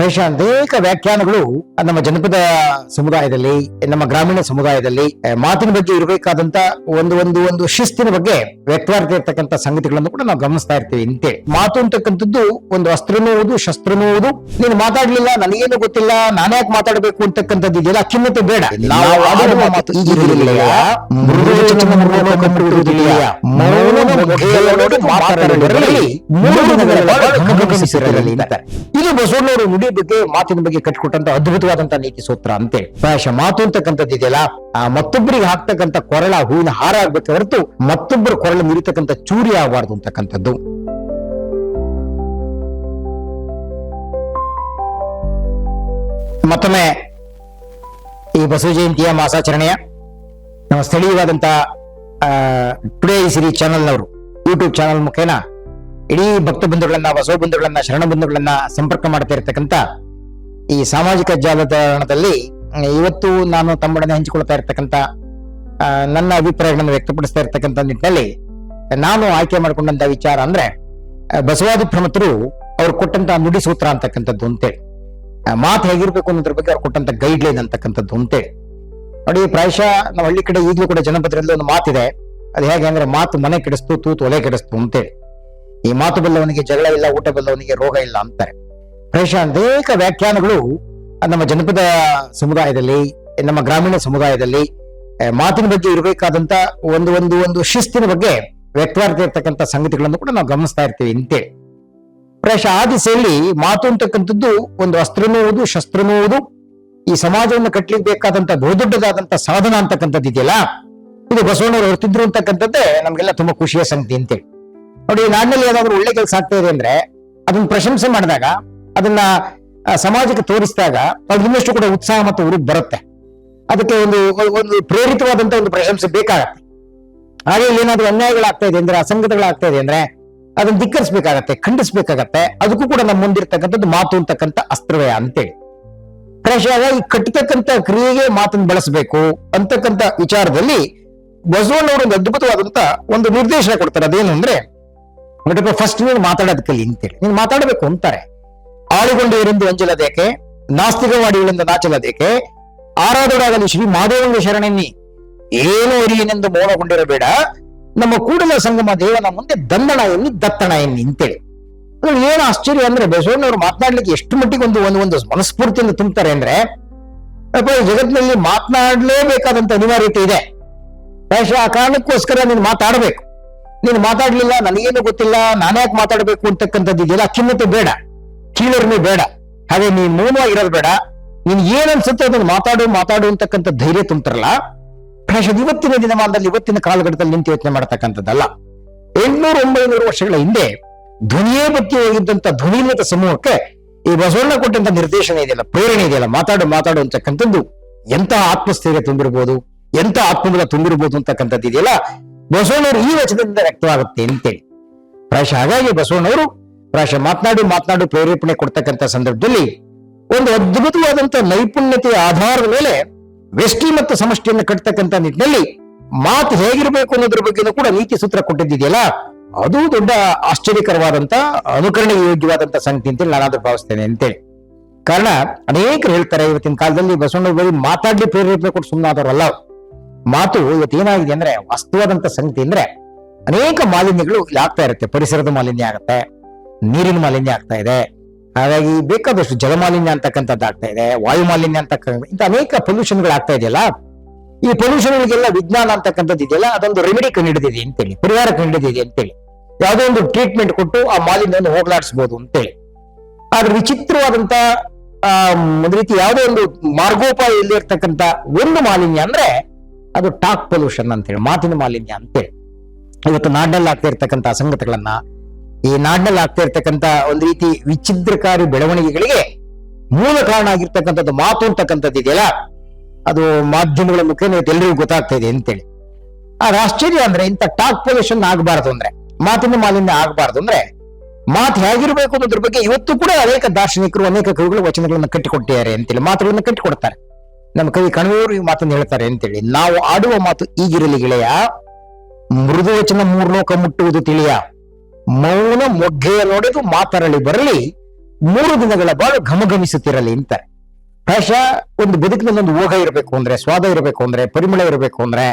ಪ್ರಾಯಶಃ ಅನೇಕ ವ್ಯಾಖ್ಯಾನಗಳು ನಮ್ಮ ಜನಪದ ಸಮುದಾಯದಲ್ಲಿ ನಮ್ಮ ಗ್ರಾಮೀಣ ಸಮುದಾಯದಲ್ಲಿ ಮಾತಿನ ಬಗ್ಗೆ ಇರಬೇಕಾದಂತ ಒಂದು ಒಂದು ಒಂದು ಶಿಸ್ತಿನ ಬಗ್ಗೆ ವ್ಯಕ್ತವಾಗ್ತಾ ಇರ್ತಕ್ಕಂಥ ಸಂಗತಿಗಳನ್ನು ಕೂಡ ನಾವು ಗಮನಿಸ್ತಾ ಇರ್ತೀವಿ ಇಂತೆ ಮಾತು ಅಂತಕ್ಕಂಥದ್ದು ಒಂದು ಅಸ್ತ್ರನೂ ಹೌದು ಶಸ್ತ್ರನೂ ಹೌದು ನೀನು ಮಾತಾಡ್ಲಿಲ್ಲ ನನಗೇನು ಗೊತ್ತಿಲ್ಲ ನಾನು ಯಾಕೆ ಮಾತಾಡಬೇಕು ಅಂತಕ್ಕಂಥದ್ದು ಇದೆಯಲ್ಲ ಖಿನ್ನತೆ ಬೇಡ. ನಾವು ಆಡುವ ಮಾತು ಈಗಿರಲಿಲ್ಲ ಮೃದು ವಚನ ಮೃದು ಕಂಬಿಡುವುದು ತಿಳಿಯ ಮೌನ ಮೊಗ್ಗೆಯೊಳಗೆ ಮಾತಾಡಲಿರಲಿ ಮೂರು ದಿನಗಳ ಬಾಳು ಗಮನಿಸಿರಲಿ ಅಂತಾರೆ ಇದು ಬಸವಣ್ಣವರು ನುಡಿ ಬಗ್ಗೆ ಮಾತಿನ ಬಗ್ಗೆ ಕಟ್ಟಿಕೊಟ್ಟಂತ ಅದ್ಭುತವಾದಂತ ನೀತಿ ಸೂತ್ರ ಅಂತೆ. ಮಾತು ಅಂತಕ್ಕಂಥದ್ದು ಇದೆಯಲ್ಲ, ಆ, ಮತ್ತೊಬ್ಬರಿಗೆ ಹಾಕ್ತಕ್ಕಂಥ ಕೊರಳ ಹೂವಿನ ಹಾರ ಆಗ್ಬೇಕು ಹೊರತು ಮತ್ತೊಬ್ಬರ ಕೊರಳ ಮುರಿತಕ್ಕಂಥ ಚೂರಿ ಆಗಬಾರ್ದು ಅಂತಕ್ಕಂಥದ್ದು. ಮತ್ತೊಮ್ಮೆ ಈ ಬಸವ ಜಯಂತಿಯ ಮಾಸಾಚರಣೆಯ ನಮ್ಮ ಸ್ಥಳೀಯವಾದಂತ ಟುಡೇ ಸಿರಿ ಚಾನೆಲ್ನವರು ಯೂಟ್ಯೂಬ್ ಚಾನೆಲ್ ಮುಖೇನ ಇಡೀ ಭಕ್ತ ಬಂಧುಗಳನ್ನ, ಬಸವ ಬಂಧುಗಳನ್ನ, ಶರಣ ಬಂಧುಗಳನ್ನ ಸಂಪರ್ಕ ಮಾಡ್ತಾ ಇರ್ತಕ್ಕಂಥ ಈ ಸಾಮಾಜಿಕ ಜಾಲತಾಣದಲ್ಲಿ ಇವತ್ತು ನಾನು ತಮ್ಮೊಡನೆ ಹಂಚಿಕೊಳ್ತಾ ಇರ್ತಕ್ಕಂಥ ನನ್ನ ಅಭಿಪ್ರಾಯಗಳನ್ನು ವ್ಯಕ್ತಪಡಿಸ್ತಾ ಇರ್ತಕ್ಕಂಥ ನಿಟ್ಟಿನಲ್ಲಿ ನಾನು ಆಯ್ಕೆ ಮಾಡಿಕೊಂಡಂತ ವಿಚಾರ ಅಂದ್ರೆ ಬಸವಾದಿ ಪ್ರಮತರು ಅವ್ರು ಕೊಟ್ಟಂತ ನುಡಿ ಸೂತ್ರ ಅಂತಕ್ಕಂಥದ್ದು ಅಂತೇಳಿ ಮಾತು ಹೇಗಿರ್ಬೇಕು ಅನ್ನೋದ್ರ ಬಗ್ಗೆ ಅವ್ರು ಕೊಟ್ಟಂತ ಗೈಡ್ ಲೈನ್ ಅಂತಕ್ಕಂಥದ್ದು ಅಂತೇಳಿ ನೋಡಿ, ಪ್ರಾಯಶಃ ನಾವು ಹಳ್ಳಿ ಕಡೆ ಈಗಲೂ ಕೂಡ ಜನಪದರಲ್ಲಿ ಒಂದು ಮಾತಿದೆ. ಅದು ಹೇಗೆ ಅಂದ್ರೆ, ಮಾತು ಮನೆ ಕೆಡಿಸ್ತು, ತೂತು ಒಲೆ ಕೆಡಿಸ್ತು ಅಂತೇಳಿ ಈ ಮಾತು ಬಲ್ಲವನಿಗೆ ಜಗಳ ಇಲ್ಲ, ಊಟ ಬಲ್ಲವನಿಗೆ ರೋಗ ಇಲ್ಲ ಅಂತಾರೆ. ಪ್ರಾಯಶಃ ಅನೇಕ ವ್ಯಾಖ್ಯಾನಗಳು ನಮ್ಮ ಜನಪದ ಸಮುದಾಯದಲ್ಲಿ, ನಮ್ಮ ಗ್ರಾಮೀಣ ಸಮುದಾಯದಲ್ಲಿ ಮಾತಿನ ಬಗ್ಗೆ ಇರಬೇಕಾದಂತ ಒಂದು ಒಂದು ಒಂದು ಶಿಸ್ತಿನ ಬಗ್ಗೆ ವ್ಯಕ್ತವಾಗ್ತಾ ಇರ್ತಕ್ಕಂಥ ಸಂಗತಿಗಳನ್ನು ಕೂಡ ನಾವು ಗಮನಿಸ್ತಾ ಇರ್ತೀವಿ ಅಂತೇಳಿ. ಪ್ರೇಷ ಆ ದಿಸೆಯಲ್ಲಿ ಮಾತು ಅಂತಕ್ಕಂಥದ್ದು ಒಂದು ಅಸ್ತ್ರನೂ ಹೌದು, ಶಸ್ತ್ರನೂ ಹೌದು. ಈ ಸಮಾಜವನ್ನು ಕಟ್ಟಲಿಕ್ಕೆ ಬೇಕಾದಂತ ಬಹುದೊಡ್ಡದಾದಂತ ಸಾಧನ ಅಂತಕ್ಕಂಥದ್ದು ಇದೆಯಲ್ಲ ಇದು ಬಸವಣ್ಣವರು ಹೊರತಿದ್ರು ಅಂತಕ್ಕಂಥದ್ದೇ ನಮ್ಗೆಲ್ಲ ತುಂಬಾ ಖುಷಿಯ ಸಂಗತಿ ಅಂತೇಳಿ. ನೋಡಿ ನಾಡಿನಲ್ಲಿ ಏನಾದ್ರು ಒಳ್ಳೆ ಕೆಲಸ ಆಗ್ತಾ ಇದೆ ಅಂದ್ರೆ ಅದನ್ನ ಪ್ರಶಂಸೆ ಮಾಡಿದಾಗ, ಅದನ್ನ ಸಮಾಜಕ್ಕೆ ತೋರಿಸಿದಾಗ ಅವ್ರಿಗೆ ಕೂಡ ಉತ್ಸಾಹ ಮತ್ತು ಹುರುಪ್ ಬರುತ್ತೆ. ಅದಕ್ಕೆ ಒಂದು ಒಂದು ಪ್ರೇರಿತವಾದಂತ ಒಂದು ಪ್ರಶಂಸೆ ಬೇಕಾಗತ್ತೆ. ಹಾಗೆ ಏನಾದ್ರು ಅನ್ಯಾಯಗಳಾಗ್ತಾ ಇದೆ ಅಂದ್ರೆ ಅಸಂಗತಗಳಾಗ್ತಾ ಇದೆ ಅಂದ್ರೆ, ಅದನ್ನ ಧಿಕ್ಕರಿಸಬೇಕಾಗತ್ತೆ, ಖಂಡಿಸಬೇಕಾಗತ್ತೆ. ಅದಕ್ಕೂ ಕೂಡ ನಮ್ಮ ಮುಂದಿರ್ತಕ್ಕಂಥದ್ದು ಮಾತು ಅಂತಕ್ಕಂಥ ಅಸ್ತ್ರವೇ ಅಂತೇಳಿ. ಪ್ರಾಯಶಃ ಈ ಕಟ್ಟತಕ್ಕಂತ ಕ್ರಿಯೆಗೆ ಮಾತನ್ನು ಬಳಸಬೇಕು ಅಂತಕ್ಕಂಥ ವಿಚಾರದಲ್ಲಿ ಬಸವಣ್ಣವರು ಒಂದು ಅದ್ಭುತವಾದಂತ ಒಂದು ನಿರ್ದೇಶನ ಕೊಡ್ತಾರೆ. ಅದೇನು ಅಂದ್ರೆ ನೋಡಪ್ಪ ಫಸ್ಟ್ ನೀನು ಮಾತಾಡೋದ್ ಕಲಿ ಅಂತೇಳಿ ನೀನು ಮಾತಾಡಬೇಕು ಅಂತಾರೆ. ಆಳುಗೊಂಡೆಯರಿಂದ ಅಂಜಲದೇಕೆ ನಾಸ್ತಿಕವಾಡಿಗಳಿಂದ ನಾಚಲದೇಕೆ ಆರಾಧರಾಗಲಿ ಶ್ರೀ ಮಾದೇವಂಗ ಶರಣೆನ್ನಿ. ಏನು ಅರಿಯನೆಂದು ಮೌನಗೊಂಡಿರಬೇಡ. ನಮ್ಮ ಕೂಡಲ ಸಂಗಮ ದೇವನ ಮುಂದೆ ದಂದಣ ಎನ್ನಿ ದತ್ತಣ ಎನ್ನಿ ಅಂತೇಳಿ ಅದ್ರಲ್ಲಿ ಏನು ಆಶ್ಚರ್ಯ ಅಂದ್ರೆ ಬಸವಣ್ಣವರು ಮಾತನಾಡ್ಲಿಕ್ಕೆ ಎಷ್ಟು ಮಟ್ಟಿಗೆ ಒಂದು ಒಂದು ಒಂದು ಮನಸ್ಫೂರ್ತಿಯಿಂದ ತುಂಬ್ತಾರೆ ಅಂದ್ರೆ ಜಗತ್ತಿನಲ್ಲಿ ಮಾತನಾಡಲೇಬೇಕಾದಂತ ಅನಿವಾರ್ಯತೆ ಇದೆ. ಬಹುಶಃ ಆ ಕಾರಣಕ್ಕೋಸ್ಕರ ನೀನು ಮಾತಾಡಬೇಕು. ನೀನು ಮಾತಾಡ್ಲಿಲ್ಲ, ನನಗೇನು ಗೊತ್ತಿಲ್ಲ, ನಾನ್ಯಾಕೆ ಮಾತಾಡಬೇಕು ಅಂತಕ್ಕಂಥದ್ದು ಇದೆಯಲ್ಲ ಖಿನ್ನತೆ ಬೇಡ. ಕೀಳರ್ಮೆ ಬೇಡ. ಹಾಗೆ ನೀನ್ ಮೌನವಾಗಿರೋದು ಬೇಡ. ನೀನ್ ಏನ್ ಅನ್ಸುತ್ತೆ ಅದನ್ನ ಮಾತಾಡು ಮಾತಾಡು ಅಂತಕ್ಕಂಥ ಧೈರ್ಯ ತುಂಬ್ತಾರಲ್ಲ ಪ್ರಾಯಶಃ ಇವತ್ತಿನ ದಿನಮಾನದಲ್ಲಿ, ಇವತ್ತಿನ ಕಾಲಘಟ್ಟದಲ್ಲಿ ನಿಂತು ಯೋಚನೆ ಮಾಡತಕ್ಕಂಥದ್ದಲ್ಲ. ಎಂಟ್ನೂರ ಒಂಬೈನೂರು ವರ್ಷಗಳ ಹಿಂದೆ ಧ್ವನಿಯೇ ಬತ್ತಿ ಹೋಗಿದ್ದಂತ ಧ್ವನಿಮತ ಸಮೂಹಕ್ಕೆ ಈ ಬಸವಣ್ಣ ಕೊಟ್ಟಂತ ನಿರ್ದೇಶನ ಇದೆಯಲ್ಲ, ಪ್ರೇರಣೆ ಇದೆಯಲ್ಲ, ಮಾತಾಡು ಮಾತಾಡು ಅಂತಕ್ಕಂಥದ್ದು ಎಂತ ಆತ್ಮಸ್ಥೈರ್ಯ ತುಂಬಿರ್ಬೋದು ಎಂತ ಆತ್ಮಬಲ ತುಂಬಿರ್ಬೋದು ಅಂತಕ್ಕಂಥದ್ದು ಇದೆಯಲ್ಲ ಬಸವಣ್ಣವರು ಈ ವಚನದಿಂದ ವ್ಯಕ್ತವಾಗುತ್ತೆ ಅಂತೇಳಿ ಪ್ರಾಯಶಃ ಹಾಗಾಗಿ ಬಸವಣ್ಣವರು ಪ್ರಾಯಶಃ ಮಾತನಾಡಿ ಮಾತನಾಡಿ ಪ್ರೇರೇಪಣೆ ಕೊಡ್ತಕ್ಕಂಥ ಸಂದರ್ಭದಲ್ಲಿ ಒಂದು ಅದ್ಭುತವಾದಂತ ನೈಪುಣ್ಯತೆಯ ಆಧಾರದ ಮೇಲೆ ವ್ಯಷ್ಟಿ ಮತ್ತು ಸಮಷ್ಟಿಯನ್ನು ಕಟ್ತಕ್ಕಂಥ ನಿಟ್ಟಿನಲ್ಲಿ ಮಾತು ಹೇಗಿರಬೇಕು ಅನ್ನೋದ್ರ ಬಗ್ಗೆ ಕೂಡ ನೀತಿ ಸೂತ್ರ ಕೊಟ್ಟಿದ್ದಿದೆಯಲ್ಲ, ಅದು ದೊಡ್ಡ ಆಶ್ಚರ್ಯಕರವಾದಂತ ಅನುಕರಣೆ ಯೋಗ್ಯವಾದಂತ ಸಂಗತಿ ಅಂತೇಳಿ ನಾನಾದ್ರೂ ಭಾವಿಸ್ತೇನೆ ಅಂತೇಳಿ ಕಾರಣ ಅನೇಕರು ಹೇಳ್ತಾರೆ, ಇವತ್ತಿನ ಕಾಲದಲ್ಲಿ ಬಸವಣ್ಣ ಬರೀ ಮಾತಾಡ್ಲಿ, ಪ್ರೇರೇಪಣೆ ಕೊಟ್ಟು ಸುಮ್ಮನಾದವರಲ್ಲ. ಮಾತು ಇವತ್ತು ಏನಾಗಿದೆ ಅಂದ್ರೆ ವಸ್ತುವಾದಂತ ಸಂಗತಿ ಅಂದ್ರೆ ಅನೇಕ ಮಾಲಿನ್ಯಗಳು ಇಲ್ಲಿ ಆಗ್ತಾ ಇರುತ್ತೆ. ಪರಿಸರದ ಮಾಲಿನ್ಯ ಆಗುತ್ತೆ, ನೀರಿನ ಮಾಲಿನ್ಯ ಆಗ್ತಾ ಇದೆ. ಹಾಗಾಗಿ ಬೇಕಾದಷ್ಟು ಜಲಮಾಲಿನ್ಯ ಅಂತಕ್ಕಂಥದ್ದು ಆಗ್ತಾ ಇದೆ, ವಾಯು ಮಾಲಿನ್ಯ ಅಂತಕ್ಕಂಥ ಇಂಥ ಅನೇಕ ಪೊಲ್ಯೂಷನ್ಗಳು ಆಗ್ತಾ ಇದೆಯಲ್ಲ? ಈ ಪೊಲ್ಯೂಷನ್ಗಳಿಗೆಲ್ಲ ವಿಜ್ಞಾನ ಅಂತಕ್ಕಂಥದ್ದು ಇದೆಯಲ್ಲ? ಅದೊಂದು ರೆಮಿಡಿ ಕಂಡಿಡಿದಿದೆ ಅಂತೇಳಿ, ಪರಿಹಾರ ಕಂಡುಹಿಡಿದಿದೆ ಅಂತೇಳಿ. ಯಾವುದೋ ಒಂದು ಟ್ರೀಟ್ಮೆಂಟ್ ಕೊಟ್ಟು ಆ ಮಾಲಿನ್ಯವನ್ನು ಹೋಗಲಾಡಿಸ್ಬೋದು ಅಂತೇಳಿ. ಆದ್ರೆ ವಿಚಿತ್ರವಾದಂತ ಆ, ಒಂದು ರೀತಿ ಯಾವುದೋ ಒಂದು ಮಾರ್ಗೋಪಾಯ ಇಲ್ಲದೆ ಇರ್ತಕ್ಕಂಥ ಒಂದು ಮಾಲಿನ್ಯ ಅಂದ್ರೆ ಅದು ಟಾಕ್ ಪೊಲ್ಯೂಷನ್ ಅಂತೇಳಿ, ಮಾತಿನ ಮಾಲಿನ್ಯ ಅಂತೇಳಿ. ಇವತ್ತು ನಾಡಿನಲ್ಲಿ ಆಗ್ತಾ ಇರ್ತಕ್ಕಂಥ ಅಸಂಗತಗಳನ್ನ, ಈ ನಾಡಿನಲ್ಲಿ ಆಗ್ತಾ ಇರ್ತಕ್ಕಂಥ ಒಂದು ರೀತಿ ವಿಚಿದ್ರಕಾರಿ ಬೆಳವಣಿಗೆಗಳಿಗೆ ಮೂಲ ಕಾರಣ ಆಗಿರ್ತಕ್ಕಂಥದ್ದು ಮಾತು ಅಂತಕ್ಕಂಥದ್ದು ಇದೆಯಲ್ಲ? ಅದು ಮಾಧ್ಯಮಗಳ ಮುಖೇನ ಎಲ್ರಿಗೂ ಗೊತ್ತಾಗ್ತಾ ಇದೆ ಅಂತೇಳಿ. ಆ ಆಶ್ಚರ್ಯ ಅಂದ್ರೆ ಇಂಥ ಟಾಕ್ ಪೊಲ್ಯೂಷನ್ ಆಗಬಾರದು ಅಂದ್ರೆ, ಮಾತಿನ ಮಾಲಿನ್ಯ ಆಗಬಾರದು ಅಂದ್ರೆ, ಮಾತು ಹೇಗಿರಬೇಕು ಅನ್ನೋದ್ರ ಬಗ್ಗೆ ಇವತ್ತು ಕೂಡ ಅನೇಕ ದಾರ್ಶನಿಕರು, ಅನೇಕ ಕವಿಗಳು ವಚನಗಳನ್ನ ಕಟ್ಟಿಕೊಟ್ಟಿದ್ದಾರೆ ಅಂತೇಳಿ, ಮಾತುಗಳನ್ನ ಕಟ್ಟಿಕೊಡ್ತಾರೆ. ನಮ್ಮ ಕವಿ ಕಣವೆಯವರು ಈ ಮಾತನ್ನು ಹೇಳ್ತಾರೆ ಅಂತೇಳಿ, ನಾವು ಆಡುವ ಮಾತು ಈಗಿರಲಿ ಗೆಳೆಯ, ಮೃದು ವಚನ ಮೂರ್ಲೋಕ ಮುಟ್ಟುವುದು ತಿಳಿಯ. ಮೌನ ಮೊಗ್ಗೆಯ ನೋಡಿದು ಮಾತರಳಿ ಬರಲಿ, ಮೂರು ದಿನಗಳ ಬಾಳು ಘಮಘಮಿಸುತ್ತಿರಲಿ ಅಂತಾರೆ. ಪ್ರಾಯಶಃ ಒಂದು ಬದುಕಿನಲ್ಲಿ ಒಂದು ಓಘ ಇರಬೇಕು ಅಂದ್ರೆ, ಸ್ವಾದ ಇರಬೇಕು ಅಂದ್ರೆ, ಪರಿಮಳ ಇರಬೇಕು ಅಂದ್ರೆ,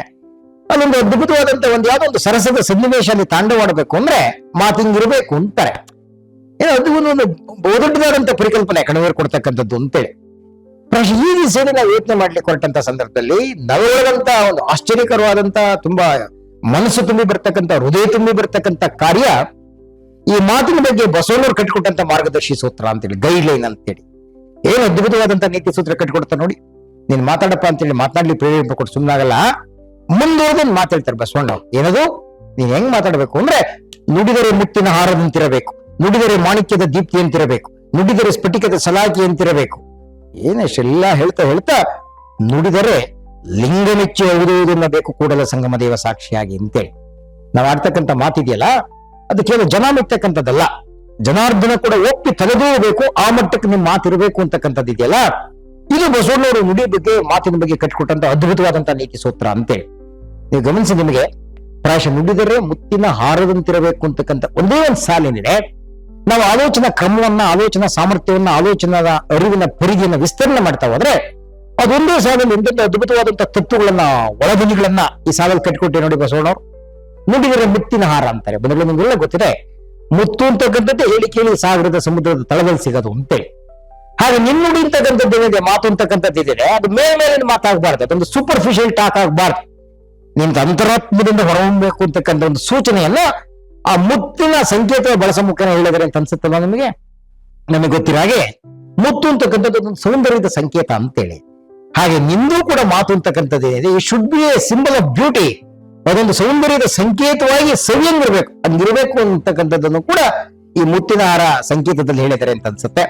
ಅಲ್ಲೊಂದು ಅದ್ಭುತವಾದಂತ ಒಂದು ಯಾವ್ದೋ ಒಂದು ಸರಸದ ಸನ್ನಿವೇಶ ಅಲ್ಲಿ ತಾಂಡವಾಡಬೇಕು ಅಂದ್ರೆ ಮಾತಿಂಗಿರಬೇಕು ಅಂತಾರೆ. ಏನೋ ಅದು ಒಂದು ಒಂದು ಬಹುದೊಡ್ಡದಾದಂತ ಪರಿಕಲ್ಪನೆ ಕಣವೇರ್ ಕೊಡ್ತಕ್ಕಂಥದ್ದು ಅಂತೇಳಿ. ಪ್ರಾಯಶಃ ಈ ನಾವು ಯೋಚನೆ ಮಾಡ್ಲಿಕ್ಕೆ ಹೊರಟಂತ ಸಂದರ್ಭದಲ್ಲಿ ನವಳದಂತ ಒಂದು ಆಶ್ಚರ್ಯಕರವಾದಂತ ತುಂಬಾ ಮನಸ್ಸು ತುಂಬಿ ಬರ್ತಕ್ಕಂಥ, ಹೃದಯ ತುಂಬಿ ಬರ್ತಕ್ಕಂಥ ಕಾರ್ಯ ಈ ಮಾತಿನ ಬಗ್ಗೆ ಬಸವನವ್ರು ಕಟ್ಟಿಕೊಟ್ಟಂತ ಮಾರ್ಗದರ್ಶಿ ಸೂತ್ರ ಅಂತೇಳಿ ಗೈಡ್ ಲೈನ್ ಅಂತೇಳಿ. ಏನು ಅದ್ಭುತವಾದಂತ ನೀತಿ ಸೂತ್ರ ಕಟ್ಟಿಕೊಡ್ತಾ ನೋಡಿ. ನೀನ್ ಮಾತಾಡಪ್ಪ ಅಂತೇಳಿ ಮಾತನಾಡ್ಲಿ, ಪ್ರೇರೇಪ ಕೊಟ್ಟು ಸುಮ್ಮನಾಗಲ್ಲ ಮುಂದುವರೆದನ್ ಮಾತಾಡ್ತಾರೆ ಬಸವಣ್ಣ ಏನದು? ನೀನ್ ಹೆಂಗ್ ಮಾತಾಡ್ಬೇಕು ಅಂದ್ರೆ ನುಡಿದರೆ ಮುತ್ತಿನ ಹಾರದಂತಿರಬೇಕು ನುಡಿದರೆ ಮಾಣಿಕ್ಯದ ದೀಪ್ತಿ ಅಂತಿರಬೇಕು, ನುಡಿದರೆ ಸ್ಫಟಿಕದ ಸಲಾಕಿ ಅಂತಿರಬೇಕು. ಏನಷ್ಟೆಲ್ಲ ಹೇಳ್ತಾ ಹೇಳ್ತಾ ನುಡಿದರೆ ಲಿಂಗ ಮೆಚ್ಚಿ ಹೋಗುವುದನ್ನ ಬೇಕು ಕೂಡಲ ಸಂಗಮ ದೇವ ಸಾಕ್ಷಿಯಾಗಿ ಅಂತೇಳಿ. ನಾವು ಆಡ್ತಕ್ಕಂಥ ಮಾತಿದೆಯಲ್ಲ, ಅದು ಕೇವಲ ಜನ ಮೆಚ್ಚಕ್ಕಂಥದ್ದಲ್ಲ ಜನಾರ್ದನ ಕೂಡ ಒಪ್ಪಿ ತಲೆದೂಬೇಕು ಆ ಮಟ್ಟಕ್ಕೆ ನಿಮ್ ಮಾತಿರಬೇಕು ಅಂತಕ್ಕಂಥದ್ದು ಇದೆಯಲ್ಲ, ಇದು ಬಸವಣ್ಣವರು ನುಡಿ ಬಗ್ಗೆ, ಮಾತಿನ ಬಗ್ಗೆ ಕಟ್ಟಿಕೊಟ್ಟಂತ ಅದ್ಭುತವಾದಂತ ನೀತಿ ಸೂತ್ರ ಅಂತೇಳಿ. ನೀವು ಗಮನಿಸಿ ನಿಮಗೆ, ಪ್ರಾಯಶಃ ನುಡಿದರೆ ಮುತ್ತಿನ ಹಾರದಂತಿರಬೇಕು ಅಂತಕ್ಕಂಥ ಒಂದೇ ಒಂದು ಸಾಲಿನಿದೆ. ನಾವು ಆಲೋಚನಾ ಕ್ರಮವನ್ನ, ಆಲೋಚನಾ ಸಾಮರ್ಥ್ಯವನ್ನ ಆಲೋಚನದ ಅರಿವಿನ ಪರಿಧಿಯನ್ನ ವಿಸ್ತರಣೆ ಮಾಡ್ತಾ ಹೋದ್ರೆ ಅದೊಂದೇ ಸಾಲಲ್ಲಿ ಇಂಥ ಅದ್ಭುತವಾದಂತ ತತ್ವಗಳನ್ನ ಒಳಗಣಿಗಳನ್ನ ಈ ಸಾಲಲ್ಲಿ ಕಟ್ಕೊಟ್ಟೆ ನೋಡಿ ಬಸವಣ್ಣವ್ರು. ನುಡಿದರೆ ಮುತ್ತಿನ ಹಾರ ಅಂತಾರೆ. ಬಂದ್ರೆ ನಿಮ್ಗೆಲ್ಲ ಗೊತ್ತಿದೆ. ಮುತ್ತು ಅಂತಕ್ಕಂಥದ್ದು ಹೇಳಿ ಕೇಳಿ ಸಾಗರದ ಸಮುದ್ರದ ತಳದಲ್ಲಿ ಸಿಗೋದು ಅಂತೇಳಿ ಹಾಗೆ ನಿನ್ನುಡಿ ಅಂತಕ್ಕಂಥದ್ದು ಏನಿದೆ, ಮಾತು ಅಂತಕ್ಕಂಥದ್ದು ಇದೆ ಅದು ಮೇಲ್ಮೇಲಿನ ಮಾತಾಗಬಾರ್ದು. ಅದೊಂದು ಸೂಪರ್ಫಿಷಿಯಲ್ ಟಾಕ್ ಆಗಬಾರ್ದು. ನಿಮ್ದು ಅಂತರಾತ್ಮದಿಂದ ಹೊರಹೊಮ್ಮಬೇಕು ಅಂತಕ್ಕಂಥ ಒಂದು ಸೂಚನೆಯನ್ನ ಆ ಮುತ್ತಿನ ಸಂಕೇತ ಬಳಸ ಮುಖೇನ ಹೇಳಿದರೆ ಅಂತ ಅನ್ಸುತ್ತಲ್ಲ ನಿಮಗೆ? ನಮಗೆ ಗೊತ್ತಿರೋ ಹಾಗೆ, ಮುತ್ತು ಅಂತಕ್ಕಂಥದ್ದು ಒಂದು ಸೌಂದರ್ಯದ ಸಂಕೇತ ಅಂತೇಳಿ. ಹಾಗೆ ನಿಂದು ಕೂಡ ಮಾತು ಅಂತಕ್ಕಂಥದ್ದು ಏನಿದೆ ಈ should be a symbol of beauty ಅದೊಂದು ಸೌಂದರ್ಯದ ಸಂಕೇತವಾಗಿ ಸವಿಯಂಗಿರ್ಬೇಕು. ಹಂಗಿರ್ಬೇಕು ಅಂತಕ್ಕಂಥದ್ದನ್ನು ಕೂಡ ಈ ಮುತ್ತಿನ ಹಾರ ಸಂಕೇತದಲ್ಲಿ ಹೇಳಿದರೆ ಅಂತ ಅನ್ಸುತ್ತೆ.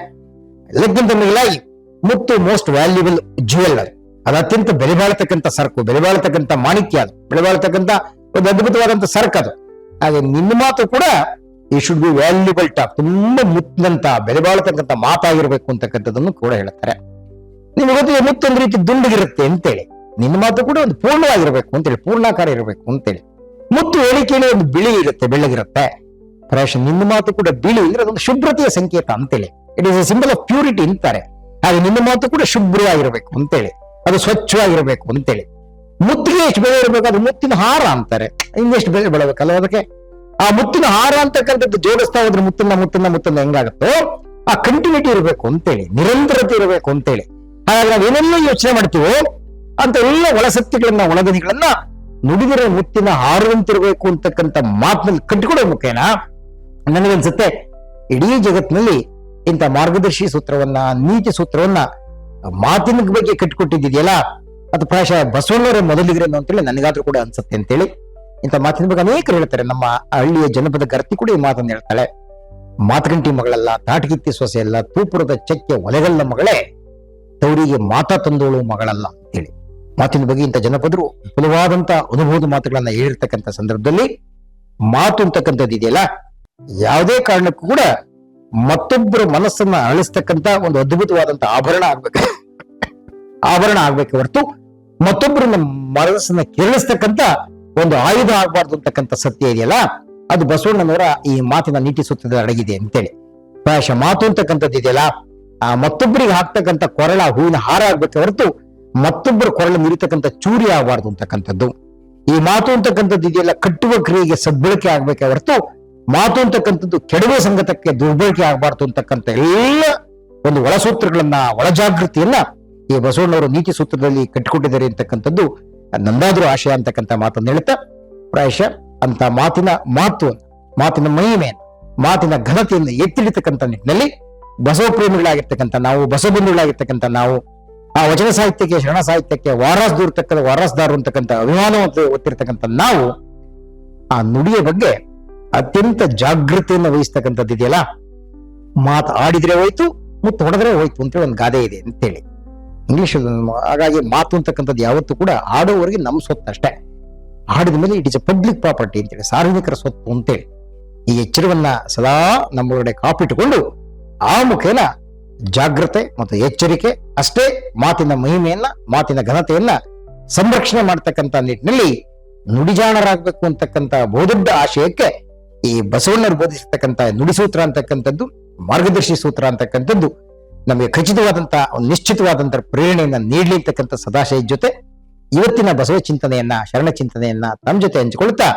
ಎಲ್ಲಕ್ಕಿಂತ ಮಿಗಿಲಾಗಿ ಮುತ್ತು ಮೋಸ್ಟ್ ವ್ಯಾಲ್ಯೂಬಲ್ ಜ್ಯುವೆಲ್ ಅದು. ಅದು ಅತ್ಯಂತ ಬೆಲೆ ಬಾಳತಕ್ಕಂಥ ಸರಕು ಬೆಲೆ ಬಾಳತಕ್ಕಂಥ ಮಾಣಿಕ್ಯ ಅದು. ಬೆಲೆ ಬಾಳತಕ್ಕಂಥ ಒಂದು ಅದ್ಭುತವಾದಂತಹ ಸರಕು ಅದು. ಹಾಗೆ ನಿನ್ನ ಮಾತು ಕೂಡ ಈ ಶುಡ್ ಬಿ ವ್ಯಾಲ್ಯೂಬಲ್ ಟಾಕ್ ತುಂಬಾ ಮುತ್ತಿನಂತ ಬೆಲೆ ಬಾಳತಕ್ಕಂಥ ಮಾತಾಗಿರ್ಬೇಕು ಅಂತಕ್ಕಂಥದ್ದನ್ನು ಕೂಡ ಹೇಳ್ತಾರೆ. ನಿಮ್ಗೆ ಗೊತ್ತಿದೆ ಮುತ್ತೊಂದು ರೀತಿ ದುಂಡಗಿರುತ್ತೆ ಅಂತೇಳಿ. ನಿನ್ನ ಮಾತು ಕೂಡ ಒಂದು ಪೂರ್ಣವಾಗಿರ್ಬೇಕು ಅಂತೇಳಿ, ಪೂರ್ಣಾಕಾರ ಇರಬೇಕು ಅಂತೇಳಿ. ಮುತ್ತು ಹೇಳಿಕೆಯಲ್ಲಿ ಒಂದು ಬಿಳಿ ಇರುತ್ತೆ, ಬೆಳ್ಳಗಿರುತ್ತೆ. ಪ್ರಾಯಶಃ ನಿನ್ನ ಮಾತು ಕೂಡ ಬಿಳಿ ಅಂದ್ರೆ ಅದೊಂದು ಶುಭ್ರತೆಯ ಸಂಕೇತ ಅಂತೇಳಿ. It is a symbol of purity ಅಂತಾರೆ. ಹಾಗೆ ನಿನ್ನ ಮಾತು ಕೂಡ ಶುಭ್ರವಾಗಿರ್ಬೇಕು ಅಂತೇಳಿ. ಅದು ಸ್ವಚ್ಛವಾಗಿರ್ಬೇಕು ಅಂತೇಳಿ. ಮುತ್ತಿಗೆ ಎಷ್ಟು ಬೆಲೆ ಇರಬೇಕು? ಅದು ಮುತ್ತಿನ ಹಾರ ಅಂತಾರೆ. ಇನ್ನೆಷ್ಟು ಬೆಲೆ ಬೆಳಬೇಕಲ್ಲ ಅದಕ್ಕೆ? ಆ ಮುತ್ತಿನ ಹಾರ ಅಂತಕ್ಕಂಥದ್ದು ಜೋಡಿಸ್ತಾ ಹೋದ್ರೆ ಮುತ್ತಿನ ಮುತ್ತಿನ ಮುತ್ತಿನ ಹೆಂಗಾಗುತ್ತೋ, ಆ ಕಂಟಿನ್ಯೂಟಿ ಇರಬೇಕು ಅಂತೇಳಿ, ನಿರಂತರತೆ ಇರಬೇಕು ಅಂತೇಳಿ. ಹಾಗಾಗಿ ನಾವೇನೆಲ್ಲ ಯೋಚನೆ ಮಾಡ್ತೀವೋ, ಅಂತ ಎಲ್ಲ ಒಳಸತ್ತಿಗಳನ್ನ ಒಳಗದಿಗಳನ್ನ ನುಡಿದಿರೋ ಮುತ್ತಿನ ಹಾರುವಂತಿರಬೇಕು ಅಂತಕ್ಕಂಥ ಮಾತಿನಲ್ಲಿ ಕಟ್ಟಿಕೊಡೋ ಮುಖೇನ ನನಗನ್ಸುತ್ತೆ, ಇಡೀ ಜಗತ್ತಿನಲ್ಲಿ ಇಂಥ ಮಾರ್ಗದರ್ಶಿ ಸೂತ್ರವನ್ನ, ನೀತಿ ಸೂತ್ರವನ್ನ ಮಾತಿನ ಬಗ್ಗೆ ಕಟ್ಟಿಕೊಟ್ಟಿದ್ಯಲ್ಲ ಅದು ಪ್ರಾಯಶಃ ಬಸವಣ್ಣವರೇ ಮೊದಲಿಗರೇನು ಅಂತೇಳಿ ನನಗಾದ್ರೂ ಕೂಡ ಅನ್ಸುತ್ತೆ ಅಂತೇಳಿ ಇಂಥ ಮಾತಿನ ಬಗ್ಗೆ ಅನೇಕರು ಹೇಳ್ತಾರೆ. ನಮ್ಮ ಹಳ್ಳಿಯ ಜನಪದ ಗರ್ತಿ ಕೂಡ ಈ ಮಾತನ್ನು ಹೇಳ್ತಾಳೆ. ಮಾತಗಂಟಿ ಮಗಳಲ್ಲ ತಾಟಗಿತ್ತಿ ಸೊಸೆಯಲ್ಲ, ತೂಪುರದ ಚಕ್ಕೆ ಒಲೆಗಲ್ಲ ಮಗಳೇ ತವರಿಗೆ ಮಾತಾ ತಂದೋಳು ಮಗಳಲ್ಲ ಅಂತೇಳಿ. ಮಾತಿನ ಬಗ್ಗೆ ಇಂಥ ಜನಪದರು ವಿಪುಲವಾದಂತ ಅನುಭವದ ಮಾತುಗಳನ್ನ ಹೇಳಿರ್ತಕ್ಕಂಥ ಸಂದರ್ಭದಲ್ಲಿ ಮಾತು ಅಂತಕ್ಕಂಥದ್ದು ಇದೆಯಲ್ಲ, ಯಾವುದೇ ಕಾರಣಕ್ಕೂ ಕೂಡ ಮತ್ತೊಬ್ಬರ ಮನಸ್ಸನ್ನ ಅಳಿಸ್ತಕ್ಕಂತ ಒಂದು ಅದ್ಭುತವಾದಂತ ಆಭರಣ ಆಗ್ಬೇಕು. ಆಭರಣ ಆಗ್ಬೇಕು ಹೊರತು ಮತ್ತೊಬ್ಬರನ್ನ ಮನಸ್ಸನ್ನ ಕೆರಳಿಸ್ತಕ್ಕಂತ ಒಂದು ಆಯುಧ ಆಗ್ಬಾರ್ದು ಅಂತಕ್ಕಂಥ ಸತ್ಯ ಇದೆಯಲ್ಲ? ಅದು ಬಸವಣ್ಣನವರ ಈ ಮಾತಿನ ನೀತಿ ಸೂತ್ರದ ಅಡಗಿದೆ ಅಂತೇಳಿ. ಪ್ರಾಯಶಃ ಮಾತು ಅಂತಕ್ಕಂಥದ್ದು ಇದೆಯಲ್ಲ? ಆ ಮತ್ತೊಬ್ಬರಿಗೆ ಹಾಕ್ತಕ್ಕಂಥ ಕೊರಳ ಹೂವಿನ ಹಾರ ಆಗ್ಬೇಕು ಹೊರತು ಮತ್ತೊಬ್ಬರ ಕೊರಳ ಮುರಿತಕ್ಕಂಥ ಚೂರಿ ಆಗಬಾರ್ದು ಅಂತಕ್ಕಂಥದ್ದು. ಈ ಮಾತು ಅಂತಕ್ಕಂಥದ್ದು ಇದೆಯಲ್ಲ? ಕಟ್ಟುವ ಕ್ರಿಯೆಗೆ ಸದ್ಬಳಕೆ ಆಗ್ಬೇಕೆ ಹೊರತು ಮಾತು ಅಂತಕ್ಕಂಥದ್ದು ಕೆಡವೆ ಸಂಗತಕ್ಕೆ ದುರ್ಬಳಕೆ ಆಗಬಾರ್ದು ಅಂತಕ್ಕಂಥ ಎಲ್ಲ ಒಂದು ಒಳಸೂತ್ರಗಳನ್ನ, ಒಳಜಾಗೃತಿಯನ್ನ ಈ ಬಸವಣ್ಣವರು ನೀತಿ ಸೂತ್ರದಲ್ಲಿ ಕಟ್ಟಿಕೊಟ್ಟಿದ್ದಾರೆ ಅಂತಕ್ಕಂಥದ್ದು ನಂದಾದ್ರೂ ಆಶಯ ಅಂತಕ್ಕಂಥ ಮಾತನ್ನು ಹೇಳ್ತಾ ಪ್ರಾಯಶಃ ಅಂತ ಮಾತಿನ ಮಾತು, ಮಾತಿನ ಮಹಿಮೆ, ಮಾತಿನ ಘನತೆಯನ್ನು ಎತ್ತಿಡಿತಕ್ಕಂಥ ನಿಟ್ಟಿನಲ್ಲಿ ಬಸವ ಪ್ರೇಮಿಗಳಾಗಿರ್ತಕ್ಕಂಥ ನಾವು, ಬಸವಬಂಧುಗಳಾಗಿರ್ತಕ್ಕಂಥ ನಾವು, ಆ ವಚನ ಸಾಹಿತ್ಯಕ್ಕೆ, ಶರಣ ಸಾಹಿತ್ಯಕ್ಕೆ ವಾರಾಸ್ ದೂರತಕ್ಕಂಥ ವಾರಸ್ದಾರರು ಅಂತಕ್ಕಂಥ ಅಭಿಮಾನ ಒತ್ತಿರ್ತಕ್ಕಂಥ ನಾವು, ಆ ನುಡಿಯ ಬಗ್ಗೆ ಅತ್ಯಂತ ಜಾಗೃತಿಯನ್ನು ವಹಿಸ್ತಕ್ಕಂಥದ್ದು ಇದೆಯಲ್ಲ ಮಾತು ಆಡಿದ್ರೆ ಹೋಯ್ತು, ಮುತ್ತು ಹೊಡೆದ್ರೆ ಹೋಯ್ತು ಅಂತೇಳಿ ಒಂದು ಗಾದೆ ಇದೆ ಅಂತೇಳಿ. ಇಂಗ್ಲಿಷ್ ಹಾಗಾಗಿ ಮಾತು ಅಂತಕ್ಕಂಥದ್ದು ಯಾವತ್ತೂ ಕೂಡ ಆಡೋವರೆಗೆ ನಮ್ಮ ಸೊತ್ತು ಅಷ್ಟೇ. ಆಡಿದ ಮೇಲೆ it is a public property ಅಂತೇಳಿ, ಸಾರ್ವಜನಿಕರ ಸ್ವತ್ತು ಅಂತೇಳಿ. ಈ ಎಚ್ಚರವನ್ನ ಸದಾ ನಮ್ಮೊಳಗಡೆ ಕಾಪಿಟ್ಟುಕೊಂಡು ಆ ಮುಖೇನ ಜಾಗ್ರತೆ ಮತ್ತು ಎಚ್ಚರಿಕೆ ಅಷ್ಟೇ ಮಾತಿನ ಮಹಿಮೆಯನ್ನ, ಮಾತಿನ ಘನತೆಯನ್ನ ಸಂರಕ್ಷಣೆ ಮಾಡ್ತಕ್ಕಂಥ ನಿಟ್ಟಿನಲ್ಲಿ ನುಡಿಜಾಣರಾಗಬೇಕು ಅಂತಕ್ಕಂಥ ಬಹುದೊಡ್ಡ ಆಶಯಕ್ಕೆ ಈ ಬಸವಣ್ಣರು ಬೋಧಿಸತಕ್ಕಂಥ ನುಡಿಸೂತ್ರ ಅಂತಕ್ಕಂಥದ್ದು, ಮಾರ್ಗದರ್ಶಿ ಸೂತ್ರ ಅಂತಕ್ಕಂಥದ್ದು ನಮಗೆ ಖಚಿತವಾದಂತಹ ಒಂದು ನಿಶ್ಚಿತವಾದಂತ ಪ್ರೇರಣೆಯನ್ನ ನೀಡಲಿ ಅಂತಕ್ಕಂಥ ಸದಾಶಯ ಜೊತೆ ಇವತ್ತಿನ ಬಸವ ಚಿಂತನೆಯನ್ನ, ಶರಣ ಚಿಂತನೆಯನ್ನ ನಮ್ಮ ಜೊತೆ ಹಂಚಿಕೊಳ್ತಾ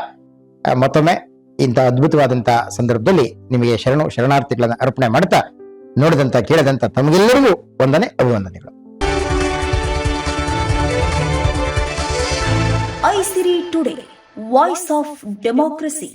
ಮತ್ತೊಮ್ಮೆ ಇಂಥ ಅದ್ಭುತವಾದಂತಹ ಸಂದರ್ಭದಲ್ಲಿ ನಿಮಗೆ ಶರಣು, ಶರಣಾರ್ಥಿಗಳನ್ನ ಅರ್ಪಣೆ ಮಾಡ್ತಾ, ನೋಡಿದಂತ, ಕೇಳಿದಂತ ತಮಗೆಲ್ಲರಿಗೂ ವಂದನೆ, ಅಭಿವಂದನೆಗಳು. Isiri today, voice of democracy.